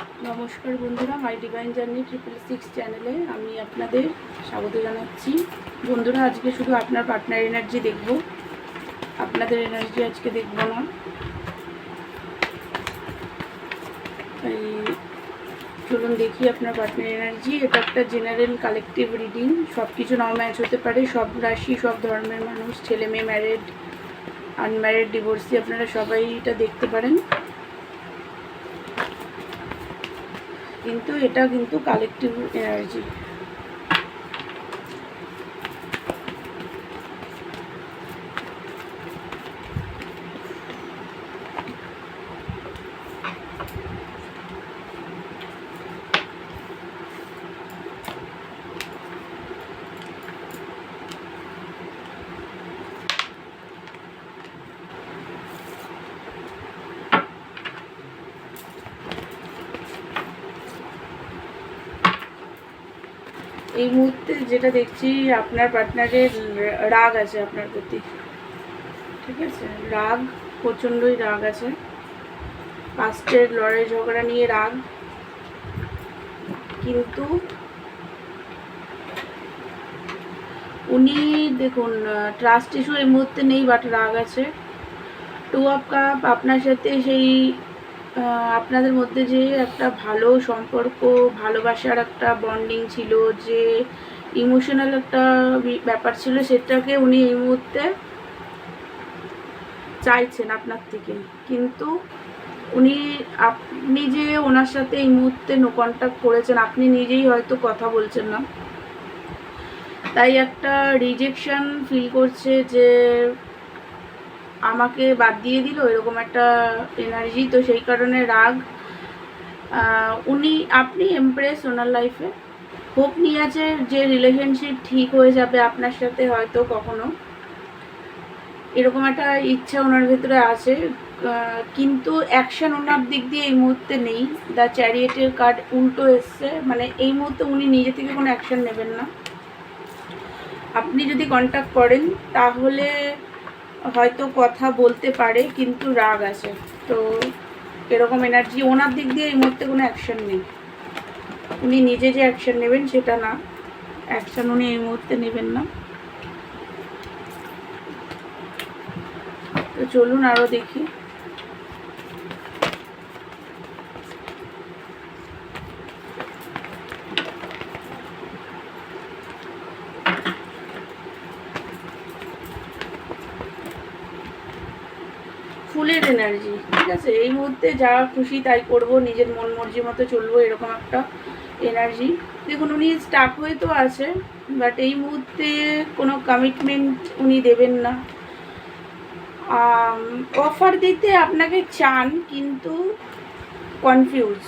নমস্কার বন্ধুরা my divine journey triple six চ্যানেলে আমি আপনাদের স্বাগত জানাচ্ছি। বন্ধুরা, আজকে শুধু আপনার পার্টনার এনার্জি দেখব। আপনাদের এনার্জি আজকে দেখব না। তাই চলুন দেখি আপনার পার্টনার এনার্জি এটা একটা জেনারেল কালেকটিভ রিডিং সব কিছু নাও ম্যাচ হতে পারে। সব রাশি, সব ধর্মের মানুষ ছেলে মেয়ে ম্যারেড আনম্যারিড ডিভোর্সি আপনারা সবাই এটা দেখতে পারেন। কিন্তু এটা কিন্তু কালেকটিভ এনার্জি এই মুহূর্তে যেটা দেখছি, আপনার পার্টনারের রাগ আছে আপনার প্রতি। ঠিক আছে? রাগ, প্রচণ্ডই রাগ আছে। পাস্টের লড়াই ঝগড়া নিয়ে রাগ। কিন্তু উনি দেখুন ট্রাস্ট ইস্যু এই মুহূর্তে নেই বাট রাগ আছে। টু অফ কাপ আপনার সাথে সেই আপনাদের মধ্যে যে একটা ভালো সম্পর্ক, ভালোবাসার একটা বন্ডিং ছিল, যে ইমোশনাল একটা ব্যাপার ছিল, সেটাকে উনি এই মুহূর্তে চাইছেন আপনার থেকে। কিন্তু উনি, আপনি যে ওনার সাথে এই মুহূর্তে নো কন্ট্যাক্ট করেছেন, আপনি নিজেই হয়তো কথা বলছেন না। তাই একটা রিজেকশন ফিল করছে যে আমাকে বাদ দিয়ে দিল, এরকম একটা এনার্জি তো সেই কারণে রাগ। উনি, আপনি এমপ্রেস ওনার লাইফে হোপ নিয়ে আছে যে রিলেশনশিপ ঠিক হয়ে যাবে আপনার সাথে হয়তো কখনো। এরকম একটা ইচ্ছা ওনার ভেতরে আছে। কিন্তু অ্যাকশন ওনার দিক দিয়ে এই মুহূর্তে নেই। দ্য চ্যারিয়েটের কার্ড উল্টো এসছে। মানে এই মুহূর্তে উনি নিজে থেকে কোনো অ্যাকশন নেবেন না। আপনি যদি কন্ট্যাক্ট করেন, তাহলে হয়তো কথা বলতে পারে, কিন্তু রাগ আছে। তো এরকম এনার্জি ওনার দিক দিয়ে এই মুহূর্তে কোনো অ্যাকশন নেই। উনি নিজে যে অ্যাকশন নেবেন সেটা না। অ্যাকশন উনি এই মুহূর্তে নেবেন না। তো চলুন আরও দেখি। ফুলের এনার্জি ঠিক আছে? এই মুহূর্তে যা খুশি তাই করব, নিজের মন মর্জি মতো চলবো, এরকম একটা এনার্জি দেখুন, উনি স্টাক হয়ে তো আছে বাট এই মুহূর্তে কোনো কমিটমেন্ট উনি দেবেন না। অফার দিতে আপনাকে চান, কিন্তু কনফিউজ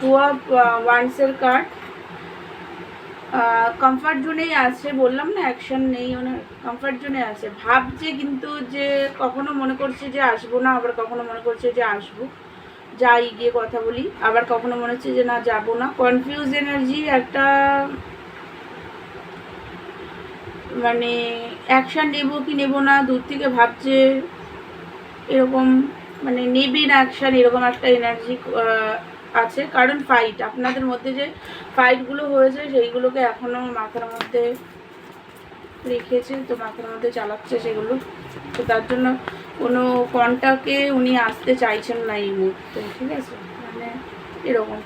টু অফ ওয়ান্সের কার্ড কমফর্ট জোনেই আছে, বললাম না অ্যাকশন নেই ওনার কমফর্ট জোনে আছে। ভাবছে কিন্তু যে কখনো মনে করছে যে আসব না, আবার কখনো মনে করছে যে আসব। যাই গিয়ে কথা বলি, আবার কখনো মনে হচ্ছে যে না, যাব না। কনফিউজ এনার্জি একটা মানে অ্যাকশন নেব কি নেব না, দূর থেকে ভাবছে এরকম মানে নেবে না অ্যাকশন এরকম একটা এনার্জি আছে। কারণ ফাইট আপনাদের মধ্যে যে ফাইটগুলো হয়েছে, সেইগুলোকে এখনও মাথার মধ্যে রেখেছে, তো মাথার মধ্যে চালাচ্ছে সেগুলো। তো তার জন্য কোনো কন্টাকে উনি আসতে চাইছেন না এই মুহূর্তে, ঠিক আছে? মানে এরকম।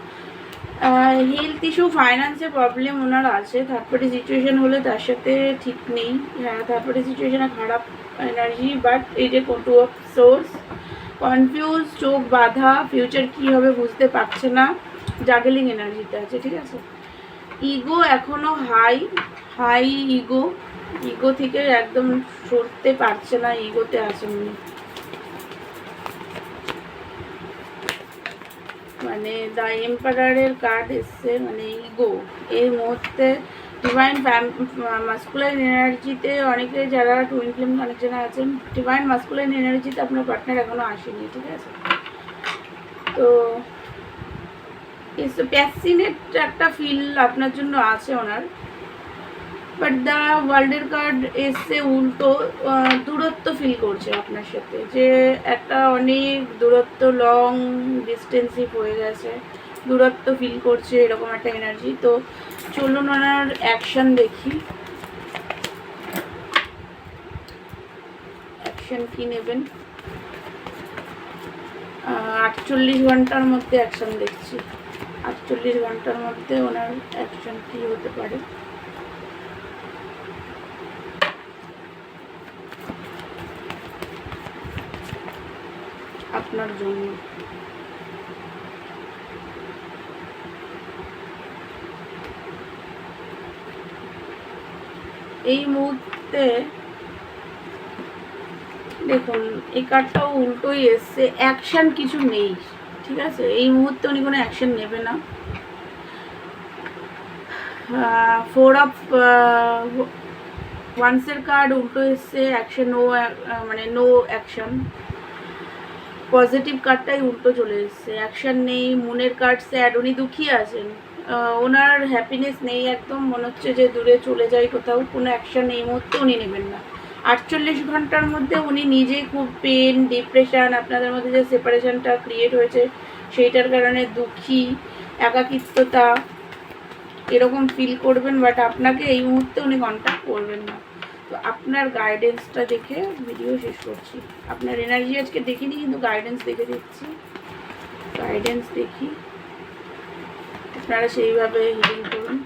হেলথ ইস্যু ফাইন্যান্সে প্রবলেম ওনার আছে থার্ড পার্টি সিচুয়েশন হলে তার সাথে ঠিক নেই। হ্যাঁ থার্ড পার্টি সিচুয়েশনে খারাপ এনার্জি বাট এই যে টু অফ সোর্স কনফিউজ চোখ বাধা ফিউচার কী হবে বুঝতে পারছে না। জাগেলিং এনার্জিতে আছে, ঠিক আছে? ইগো এখনও হাই হাই ইগো ইগো থেকে একদম সরতে পারছে না ইগোতে আছে উনি মানে দ্য এম্পারারের কার্ড এসছে মানে ইগো এই মুহূর্তে ডিভাইন মাস্কুলাইন এনার্জিতে অনেকে যারা টুইন ফ্লেম অনেক জানা আছেন ডিভাইন মাস্কুলাইন এনার্জিতে আপনার পার্টনার এখনও আসেনি, ঠিক আছে? তো প্যাসিনেট একটা ফিল আপনার জন্য আছে ওনার। বাট দ্য ওয়ার্ল্ডের কার্ড এসছে উল্টো দূরত্ব ফিল করছে আপনার সাথে। যে একটা অনেক দূরত্ব লং ডিস্টেন্সিভ হয়ে গেছে। দূরত্ব ফিল করছে এরকম একটা এনার্জি তো চলুন ওনার অ্যাকশন দেখি। অ্যাকশন কী নেবেন? আটচল্লিশ ঘণ্টার মধ্যে অ্যাকশন দেখছি। আটচল্লিশ ঘণ্টার মধ্যে ওনার অ্যাকশন কি হতে পারে। আপনার জন্য এই মুহূর্তে দেখুন, এই কার্ডটাও উল্টোই এসছে অ্যাকশন কিছু নেই। ঠিক আছে? এই মুহূর্তে উনি কোনো অ্যাকশন নেবে না। ফোর অফ ওয়ান্সের কার্ড উল্টো এসছে অ্যাকশন নো মানে নো অ্যাকশন পজিটিভ কার্ডটাই উল্টো চলে এসছে। অ্যাকশন নেই মুনের কার্ড স্যাড উনি দুঃখী আছেন। ওনার হ্যাপিনেস নেই একদম, মনে হচ্ছে যে দূরে চলে যায় কোথাও। কোনো অ্যাকশন এই মুহূর্তে উনি নেবেন না। আটচল্লিশ ঘণ্টার মধ্যে উনি নিজেই খুব পেন ডিপ্রেশান আপনাদের মধ্যে যে সেপারেশনটা ক্রিয়েট হয়েছে, সেইটার কারণে দুঃখী, একাকিত্বতা, এরকম ফিল করবেন বাট আপনাকে এই মুহূর্তে উনি কন্ট্যাক্ট করবেন না। তো আপনার গাইডেন্সটা দেখে ভিডিও শেষ করছি। আপনার এনার্জি আজকে দেখিনি, কিন্তু গাইডেন্স দেখে দিচ্ছি গাইডেন্স দেখি। আপনারা সেইভাবে হিলিং করুন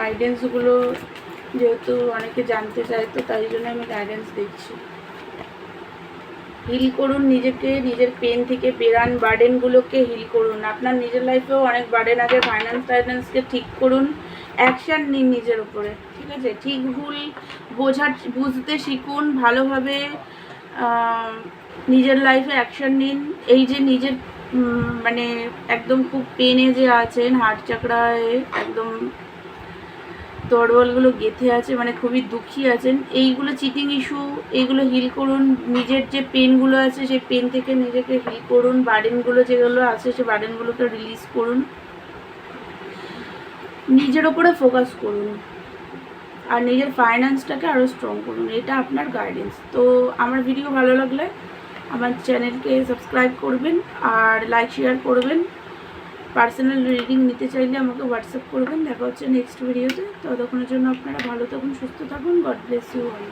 গাইডেন্সগুলো যেহেতু অনেকে জানতে চায়, তো তাই জন্য আমি গাইডেন্স দিচ্ছি। হিল করুন নিজেকে, নিজের পেন থেকে বেরান বার্ডেনগুলোকে হিল করুন। আপনার নিজের লাইফেও অনেক বার্ডেন আছে ফাইন্যান্স টাইন্যান্সকে ঠিক করুন অ্যাকশান নিন নিজের উপরে, ঠিক আছে? ঠিক ভুল বোঝার, বুঝতে শিখুন, ভালোভাবে নিজের লাইফে অ্যাকশান নিন। এই যে নিজের মানে একদম খুব পেনে যে আছেন হার্ট চাকরায় একদম তরবলগুলো গেথে আছে মানে খুবই দুঃখী আছেন। এইগুলো চিটিং ইস্যু এইগুলো হিল করুন। নিজের যে পেনগুলো আছে, সেই পেন থেকে নিজেকে হিল করুন। বার্ডেনগুলো যেগুলো আছে, সেই বার্ডেনগুলোকে রিলিজ করুন। নিজের ওপরে ফোকাস করুন। আর নিজের ফাইন্যান্সটাকে আরও স্ট্রং করুন। এটা আপনার গাইডেন্স তো আমার ভিডিও ভালো লাগলে আমার চ্যানেলকে সাবস্ক্রাইব করবেন আর লাইক শেয়ার করবেন। পার্সোনাল রিডিং নিতে চাইলে আমাকে হোয়াটসঅ্যাপ করবেন। দেখা হচ্ছে নেক্সট ভিডিওতে। ততক্ষণের জন্য আপনারা ভালো থাকুন, সুস্থ থাকুন। God bless you all.